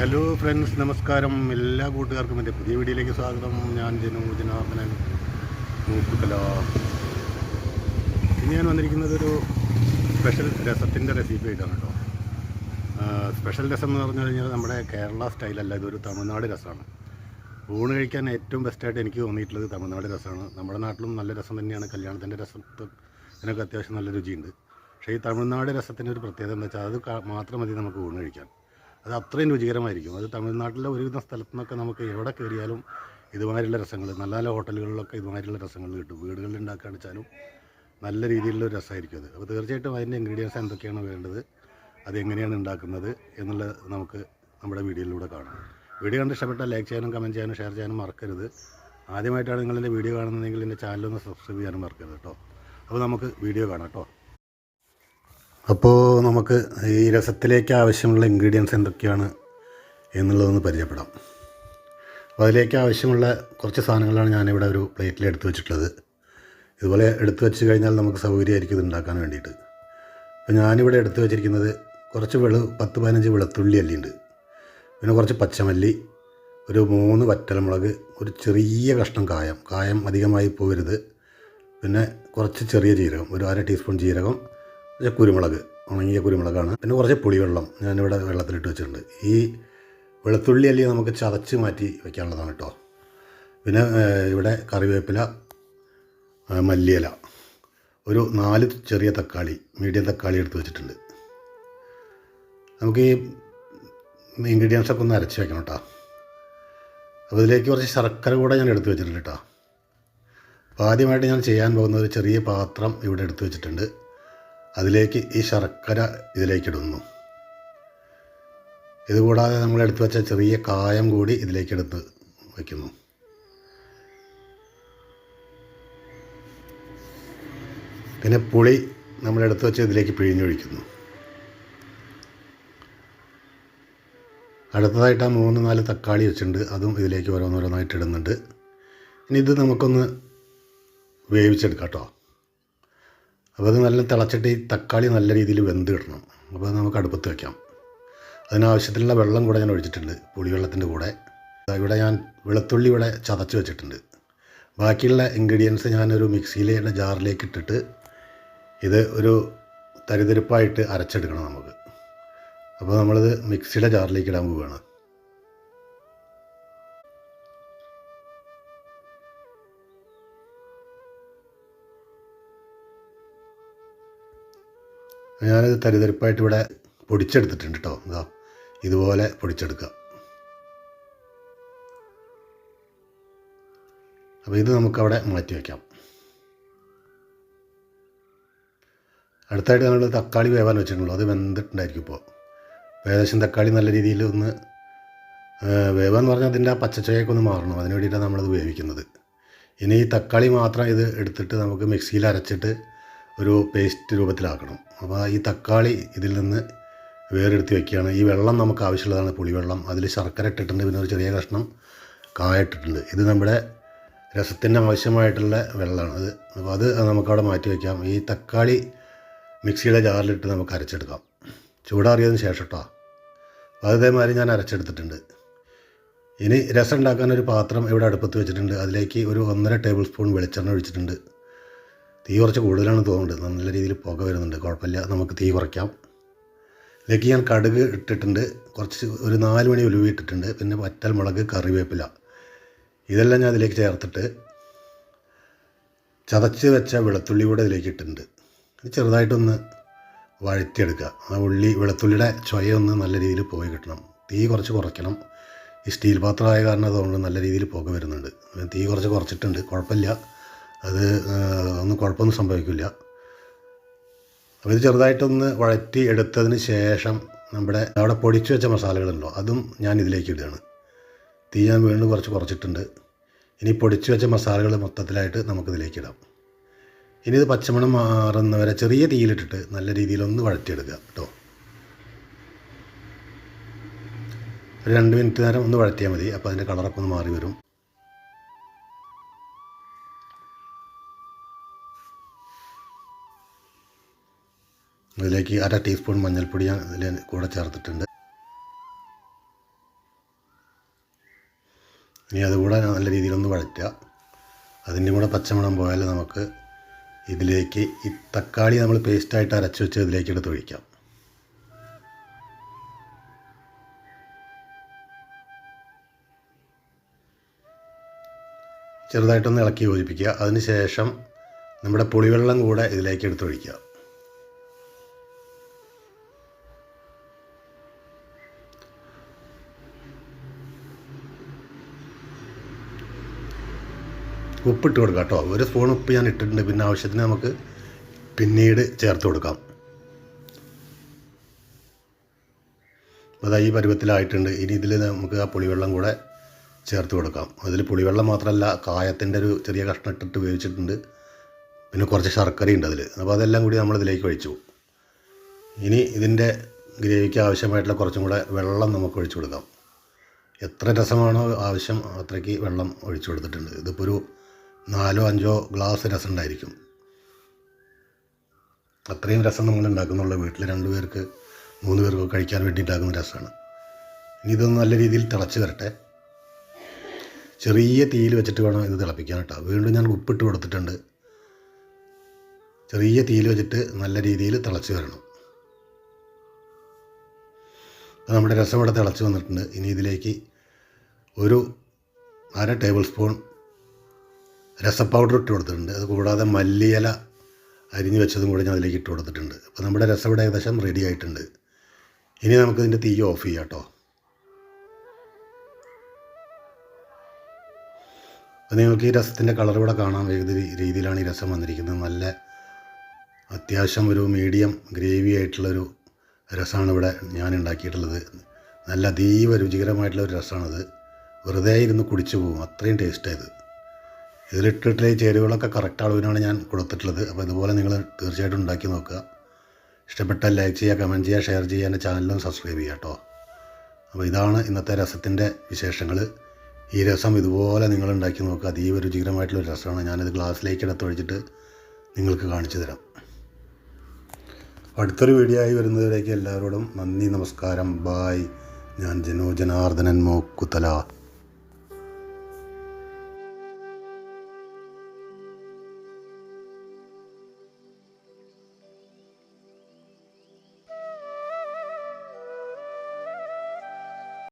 Hello friends നമസ്കാരം. എല്ലാ കൂട്ടുകാർക്കും എന്റെ പുതിയ വീഡിയോയിലേക്ക് സ്വാഗതം. ഞാൻ ജനു ജനാർദ്ദനൻ മൂക്കുക്കല ഇനി ഞാൻ വന്നിരിക്കുന്നത് ഒരു സ്പെഷ്യൽ രസത്തിന്റെ റെസിപ്പി ആയിട്ടാണ് കേട്ടോ. സ്പെഷ്യൽ രസം എന്ന് പറഞ്ഞു കഴിഞ്ഞാൽ നമ്മുടെ കേരള സ്റ്റൈലല്ല ഇതൊരു തമിഴ്നാട് രസമാണ്. ഊണ് കഴിക്കാൻ ഏറ്റവും ബെസ്റ്റായിട്ട് എനിക്ക് തോന്നിയിട്ടുള്ളത് തമിഴ്നാട് രസമാണ്. നമ്മുടെ നാട്ടിലും നല്ല രസം തന്നെയാണ്. കല്യാണത്തിന്റെ രസത്ത് ഇതിനൊക്കെ അത്യാവശ്യം നല്ല രുചിയുണ്ട്. പക്ഷേ ഈ തമിഴ്നാട് രസത്തിന്റെ ഒരു പ്രത്യേകത എന്താ വെച്ചാൽ അത് മാത്രം മതി നമുക്ക് ഊണ് കഴിക്കാൻ. അത് അത്രയും രുചികരമായിരിക്കും. അത് തമിഴ്നാട്ടിലെ ഒരുവിധ സ്ഥലത്തു നിന്നൊക്കെ നമുക്ക് എവിടെ കയറിയാലും ഇതുമാതിരിയുള്ള രസങ്ങൾ നല്ല നല്ല ഹോട്ടലുകളിലൊക്കെ ഇതുമാതിരിയുള്ള രസങ്ങൾ കിട്ടും. വീടുകളിൽ ഉണ്ടാക്കാണിച്ചാലും നല്ല രീതിയിലുള്ള രസമായിരിക്കും അത്. അപ്പോൾ തീർച്ചയായിട്ടും അതിന്റെ ഇൻഗ്രീഡിയൻസ് എന്തൊക്കെയാണ് വേണ്ടത് അതെങ്ങനെയാണ് ഉണ്ടാക്കുന്നത് എന്നുള്ളത് നമുക്ക് നമ്മുടെ വീഡിയോയിലൂടെ കാണാം. വീഡിയോ കണ്ട് ഇഷ്ടപ്പെട്ടാൽ ലൈക്ക് ചെയ്യാനും കമന്റ് ചെയ്യാനും ഷെയർ ചെയ്യാനും മറക്കരുത്. ആദ്യമായിട്ടാണ് നിങ്ങളെന്റെ വീഡിയോ കാണുന്നതെങ്കിൽ എന്റെ ചാനലൊന്ന് സബ്സ്ക്രൈബ് ചെയ്യാനും മറക്കരുത് കേട്ടോ. അപ്പോൾ നമുക്ക് വീഡിയോ കാണാം കേട്ടോ. അപ്പോൾ നമുക്ക് ഈ രസത്തിലേക്ക് ആവശ്യമുള്ള ഇൻഗ്രീഡിയൻസ് എന്തൊക്കെയാണ് എന്നുള്ളതൊന്ന് പരിചയപ്പെടാം. അപ്പോൾ അതിലേക്ക് ആവശ്യമുള്ള കുറച്ച് സാധനങ്ങളാണ് ഞാനിവിടെ ഒരു പ്ലേറ്റിൽ എടുത്തു വെച്ചിട്ടുള്ളത്. ഇതുപോലെ എടുത്തു വെച്ച് കഴിഞ്ഞാൽ നമുക്ക് സൗകര്യമായിരിക്കും ഇത് ഉണ്ടാക്കാൻ വേണ്ടിയിട്ട്. അപ്പോൾ ഞാനിവിടെ എടുത്തു വെച്ചിരിക്കുന്നത് കുറച്ച് വെളു പത്ത് പതിനഞ്ച് വെളുത്തുള്ളി അല്ലി ഉണ്ട് പിന്നെ കുറച്ച് പച്ചമല്ലി ഒരു മൂന്ന് വറ്റൽമുളക് ഒരു ചെറിയ കഷ്ണം കായം. കായം അധികമായി പോകരുത് പിന്നെ കുറച്ച് ചെറിയ ജീരകം ഒരു അര ടീസ്പൂൺ ജീരകം കുരുമുളക് ഉണങ്ങിയ കുരുമുളകാണ്. പിന്നെ കുറച്ച് പുളിവെള്ളം ഞാനിവിടെ വെള്ളത്തിലിട്ട് വെച്ചിട്ടുണ്ട്. ഈ വെളുത്തുള്ളി അല്ലെങ്കിൽ നമുക്ക് ചതച്ച് മാറ്റി വെക്കാനുള്ളതാണ് കേട്ടോ പിന്നെ ഇവിടെ കറിവേപ്പില മല്ലിയില ഒരു നാല് ചെറിയ തക്കാളി മീഡിയം തക്കാളി എടുത്ത് വെച്ചിട്ടുണ്ട്. നമുക്ക് ഈ ഇൻഗ്രീഡിയൻസ് ഒക്കെ ഒന്ന് അരച്ച് വെക്കണം കേട്ടോ അപ്പോൾ ഇതിലേക്ക് കുറച്ച് ശർക്കര കൂടെ ഞാൻ എടുത്ത് വെച്ചിട്ടുണ്ട് കേട്ടോ അപ്പോൾ ആദ്യമായിട്ട് ഞാൻ ചെയ്യാൻ പോകുന്ന ഒരു ചെറിയ പാത്രം ഇവിടെ എടുത്ത് വെച്ചിട്ടുണ്ട്. അതിലേക്ക് ഈ ശർക്കര ഇതിലേക്ക് ഇടുന്നു ഇതുകൂടാതെ നമ്മൾ എടുത്തു വെച്ച ചെറിയ കായം കൂടി ഇതിലേക്ക് എടുത്ത് വയ്ക്കുന്നു പിന്നെ പുളി നമ്മൾ എടുത്തു വെച്ച് ഇതിലേക്ക് പിഴിഞ്ഞൊഴിക്കുന്നു. അടുത്തതായിട്ട് ആ മൂന്ന് നാല് തക്കാളി വെച്ചിട്ടുണ്ട്. അതും ഇതിലേക്ക് ഓരോന്നോരോന്നായിട്ട് ഇടുന്നുണ്ട്. ഇനി ഇത് നമുക്കൊന്ന് വേവിച്ചെടുക്കാം കേട്ടോ. അപ്പോൾ അത് നല്ല തിളച്ചിട്ട് ഈ തക്കാളി നല്ല രീതിയിൽ വെന്ത് കിട്ടണം. അപ്പോൾ അത് നമുക്ക് അടുപ്പത്ത് വയ്ക്കാം അതിനാവശ്യത്തിനുള്ള വെള്ളം കൂടെ ഞാൻ ഒഴിച്ചിട്ടുണ്ട് പുളിവെള്ളത്തിന്റെ കൂടെ. ഇവിടെ ഞാൻ വെളുത്തുള്ളി ഇവിടെ ചതച്ച് വെച്ചിട്ടുണ്ട്. ബാക്കിയുള്ള ഇൻഗ്രീഡിയൻസ് ഞാനൊരു മിക്സിയിലെ ജാറിലേക്ക് ഇട്ടിട്ട് ഇത് ഒരു തരിതരിപ്പായിട്ട് അരച്ചെടുക്കണം നമുക്ക്. അപ്പോൾ നമ്മളിത് മിക്സിയുടെ ജാറിലേക്ക് ഇടാൻ പോവുകയാണ്. ഞാനിത് തരിതരിപ്പായിട്ട് ഇവിടെ പൊടിച്ചെടുത്തിട്ടുണ്ട് കേട്ടോ ഇതാ ഇതുപോലെ പൊടിച്ചെടുക്കുക. അപ്പോൾ ഇത് നമുക്കവിടെ മാറ്റി വയ്ക്കാം അടുത്തായിട്ട് നമ്മൾ തക്കാളി വേവാൻ വെച്ചിട്ടുള്ളൂ അത് വെന്തിട്ടുണ്ടായിരിക്കും ഇപ്പോൾ ഏകദേശം തക്കാളി നല്ല രീതിയിൽ ഒന്ന് വേവാന്ന് പറഞ്ഞാൽ അതിന്റെ ആ പച്ചച്ചയൊക്കെ ഒന്ന് മാറണം. അതിന് വേണ്ടിയിട്ടാണ് നമ്മളത് വേവിക്കുന്നത്. ഇനി ഈ തക്കാളി മാത്രം ഇത് എടുത്തിട്ട് നമുക്ക് മിക്സിയിൽ അരച്ചിട്ട് ഒരു പേസ്റ്റ് രൂപത്തിലാക്കണം. അപ്പോൾ ഈ തക്കാളി ഇതിൽ നിന്ന് വേറെടുത്ത് വെക്കുകയാണ്. ഈ വെള്ളം നമുക്ക് ആവശ്യമുള്ളതാണ് പുളിവെള്ളം. അതിൽ ശർക്കര ഇട്ടിട്ടുണ്ട്. പിന്നെ ഒരു ചെറിയ കഷ്ണം കായ ഇട്ടിട്ടുണ്ട്. ഇത് നമ്മുടെ രസത്തിന് ആവശ്യമായിട്ടുള്ള വെള്ളമാണ്. അത് അപ്പോൾ അത് നമുക്കവിടെ മാറ്റി വയ്ക്കാം ഈ തക്കാളി മിക്സിയുടെ ജാറിലിട്ട് നമുക്ക് അരച്ചെടുക്കാം. ചൂടാറിയതിന് ശേഷം കേട്ടോ അതേമാതിരി ഞാൻ അരച്ചെടുത്തിട്ടുണ്ട്. ഇനി രസം ഉണ്ടാക്കാൻ ഒരു പാത്രം ഇവിടെ അടുപ്പത്ത് വെച്ചിട്ടുണ്ട്. അതിലേക്ക് ഒരു ഒന്നര ടേബിൾ സ്പൂൺ വെളിച്ചെണ്ണ ഒഴിച്ചിട്ടുണ്ട്. തീ കുറച്ച് കൂടുതലാണ് തോന്നുന്നുണ്ട്. നല്ല രീതിയിൽ പുക വരുന്നുണ്ട്. കുഴപ്പമില്ല. നമുക്ക് തീ കുറയ്ക്കാം. ഇതിലേക്ക് ഞാൻ കടുക് ഇട്ടിട്ടുണ്ട്. കുറച്ച് ഒരു നാല് മണി ഉലുവി ഇട്ടിട്ടുണ്ട്. പിന്നെ വറ്റൽ മുളക് കറിവേപ്പില. ഇതെല്ലാം ഞാൻ അതിലേക്ക് ചേർത്തിട്ട് ചതച്ച് വെച്ച വെളുത്തുള്ളി കൂടെ ഇതിലേക്ക് ഇട്ടിട്ടുണ്ട്. ചെറുതായിട്ടൊന്ന് വഴറ്റിയെടുക്കുക. ആ ഉള്ളി വെളുത്തുള്ളിയുടെ ചൊയൊന്ന് നല്ല രീതിയിൽ പോയി കിട്ടണം. തീ കുറച്ച് കുറയ്ക്കണം. ഈ സ്റ്റീൽ പാത്രമായ കാരണം അതുകൊണ്ട് നല്ല രീതിയിൽ പുക വരുന്നുണ്ട്. തീ കുറച്ച് കുറച്ചിട്ടുണ്ട്. കുഴപ്പമില്ല. അത് ഒന്നും കുഴപ്പമൊന്നും സംഭവിക്കില്ല. അപ്പോൾ ഇത് ചെറുതായിട്ടൊന്ന് വഴറ്റി എടുത്തതിന് ശേഷം നമ്മുടെ അവിടെ പൊടിച്ചു വെച്ച മസാലകളുണ്ടല്ലോ അതും ഞാൻ ഇതിലേക്ക് ഇടുകയാണ്. തീ ഞാൻ വീണ്ടും കുറച്ച് കുറച്ചിട്ടുണ്ട്. ഇനി പൊടിച്ചു വെച്ച മസാലകൾ മൊത്തത്തിലായിട്ട് നമുക്കിതിലേക്ക് ഇടാം. ഇനി ഇത് പച്ചമണം മാറുന്നവരെ ചെറിയ തീയിലിട്ടിട്ട് നല്ല രീതിയിലൊന്ന് വഴറ്റിയെടുക്കുക കേട്ടോ. ഒരു രണ്ട് മിനിറ്റ് നേരം ഒന്ന് വഴറ്റിയാൽ മതി അപ്പോൾ അതിന്റെ കളറൊക്കെ ഒന്ന് മാറി വരും. ഇതിലേക്ക് അര ടീസ്പൂൺ മഞ്ഞൾപ്പൊടി ഞാൻ ഇതിൽ കൂടെ ചേർത്തിട്ടുണ്ട്. ഇനി അതുകൂടെ നല്ല രീതിയിലൊന്ന് വഴറ്റുക. അതിന്റെ കൂടെ പച്ചമണം പോയാൽ നമുക്ക് ഇതിലേക്ക് ഈ തക്കാളി നമ്മൾ പേസ്റ്റായിട്ട് അരച്ച് വെച്ച് ഇതിലേക്ക് എടുത്ത് ഒഴിക്കാം. ചെറുതായിട്ടൊന്ന് ഇളക്കി യോജിപ്പിക്കുക. അതിന് ശേഷം നമ്മുടെ പുളിവെള്ളം കൂടെ ഇതിലേക്ക് എടുത്തൊഴിക്കുക ഉപ്പിട്ട് കൊടുക്കാം കേട്ടോ. ഒരു സ്പൂൺ ഉപ്പ് ഞാൻ ഇട്ടിട്ടുണ്ട്. പിന്നെ ആവശ്യത്തിന് നമുക്ക് പിന്നീട് ചേർത്ത് കൊടുക്കാം. അതായത് ഈ പരുവത്തിലായിട്ടുണ്ട്. ഇനി ഇതിൽ നമുക്ക് ആ പുളിവെള്ളം കൂടെ ചേർത്ത് കൊടുക്കാം. അതിൽ പുളിവെള്ളം മാത്രമല്ല കായത്തിന്റെ ഒരു ചെറിയ കഷ്ണം ഇട്ടിട്ട് ഉപയോഗിച്ചിട്ടുണ്ട്. പിന്നെ കുറച്ച് ശർക്കരയുണ്ട് അതിൽ അപ്പോൾ അതെല്ലാം കൂടി നമ്മൾ ഇതിലേക്ക് ഒഴിച്ചു. ഇനി ഇതിന്റെ ഗ്രേവിക്ക് ആവശ്യമായിട്ടുള്ള കുറച്ചും കൂടെ വെള്ളം നമുക്ക് ഒഴിച്ചു കൊടുക്കാം. എത്ര രസമാണോ ആവശ്യം അത്രയ്ക്ക് വെള്ളം ഒഴിച്ചു കൊടുത്തിട്ടുണ്ട്. ഇതിപ്പോൾ ഒരു നാലോ അഞ്ചോ ഗ്ലാസ് രസം ഉണ്ടായിരിക്കും. അത്രയും രസം നമ്മൾ ഉണ്ടാക്കുന്നുള്ള. വീട്ടിൽ രണ്ട് പേർക്ക് മൂന്ന് പേർക്ക് കഴിക്കാൻ വേണ്ടി ഉണ്ടാക്കുന്ന രസമാണ്. ഇനി ഇതൊന്ന് നല്ല രീതിയിൽ തിളച്ച് വരട്ടെ. ചെറിയ തീയിൽ വെച്ചിട്ട് വേണം ഇത് തിളപ്പിക്കാൻ കേട്ടോ. വീണ്ടും ഞാൻ ഉപ്പിട്ട് കൊടുത്തിട്ടുണ്ട്. ചെറിയ തീയിൽ വെച്ചിട്ട് നല്ല രീതിയിൽ തിളച്ച് വരണം. അപ്പോൾ നമ്മുടെ രസം ഇവിടെ തിളച്ച് വന്നിട്ടുണ്ട്. ഇനി ഇതിലേക്ക് ഒരു അര ടേബിൾ സ്പൂൺ രസ പൗഡർ ഇട്ട് കൊടുത്തിട്ടുണ്ട്. അത് കൂടാതെ മല്ലിയില അരിഞ്ഞ് വെച്ചതും കൂടെ ഞാൻ അതിലേക്ക് ഇട്ട് കൊടുത്തിട്ടുണ്ട്. അപ്പോൾ നമ്മുടെ രസം ഇവിടെ ഏകദേശം റെഡി ആയിട്ടുണ്ട്. ഇനി നമുക്കിതിന്റെ തീ ഓഫ് ചെയ്യാം കേട്ടോ. അപ്പോൾ നിങ്ങൾക്ക് ഈ രസത്തിന്റെ കളർ ഇവിടെ കാണാൻ ഏത് രീതിയിലാണ് ഈ രസം വന്നിരിക്കുന്നത്. നല്ല അത്യാവശ്യം ഒരു മീഡിയം ഗ്രേവി ആയിട്ടുള്ളൊരു രസമാണ് ഇവിടെ ഞാൻ ഉണ്ടാക്കിയിട്ടുള്ളത്. നല്ല അതീവ രുചികരമായിട്ടുള്ള ഒരു രസമാണത്. വെറുതെ ഇരുന്ന് കുടിച്ചു പോകും. അത്രയും ടേസ്റ്റായത് ഇതിലിട്ടിട്ടുള്ള ഈ ചേരുവകളൊക്കെ കറക്റ്റ് അളവിനാണ് ഞാൻ കൊടുത്തിട്ടുള്ളത്. അപ്പോൾ ഇതുപോലെ നിങ്ങൾ തീർച്ചയായിട്ടും ഉണ്ടാക്കി നോക്കുക. ഇഷ്ടപ്പെട്ടാൽ ലൈക്ക് ചെയ്യുക കമന്റ് ചെയ്യുക ഷെയർ ചെയ്യുക എന്റെ ചാനലും സബ്സ്ക്രൈബ് ചെയ്യുക കേട്ടോ. അപ്പോൾ ഇതാണ് ഇന്നത്തെ രസത്തിന്റെ വിശേഷങ്ങൾ. ഈ രസം ഇതുപോലെ നിങ്ങൾ ഉണ്ടാക്കി നോക്കുക. അതീവ രുചികരമായിട്ടുള്ള ഒരു രസമാണ്. ഞാനിത് ഗ്ലാസ്സിലേക്ക് എടുത്തൊഴിച്ചിട്ട് നിങ്ങൾക്ക് കാണിച്ചു തരാം. അടുത്തൊരു വീഡിയോ ആയി വരുന്നതിലേക്ക് എല്ലാവരോടും നന്ദി നമസ്കാരം. ബായ് ഞാൻ ജനോ ജനാർദ്ദനൻ മോക്കുത്തല.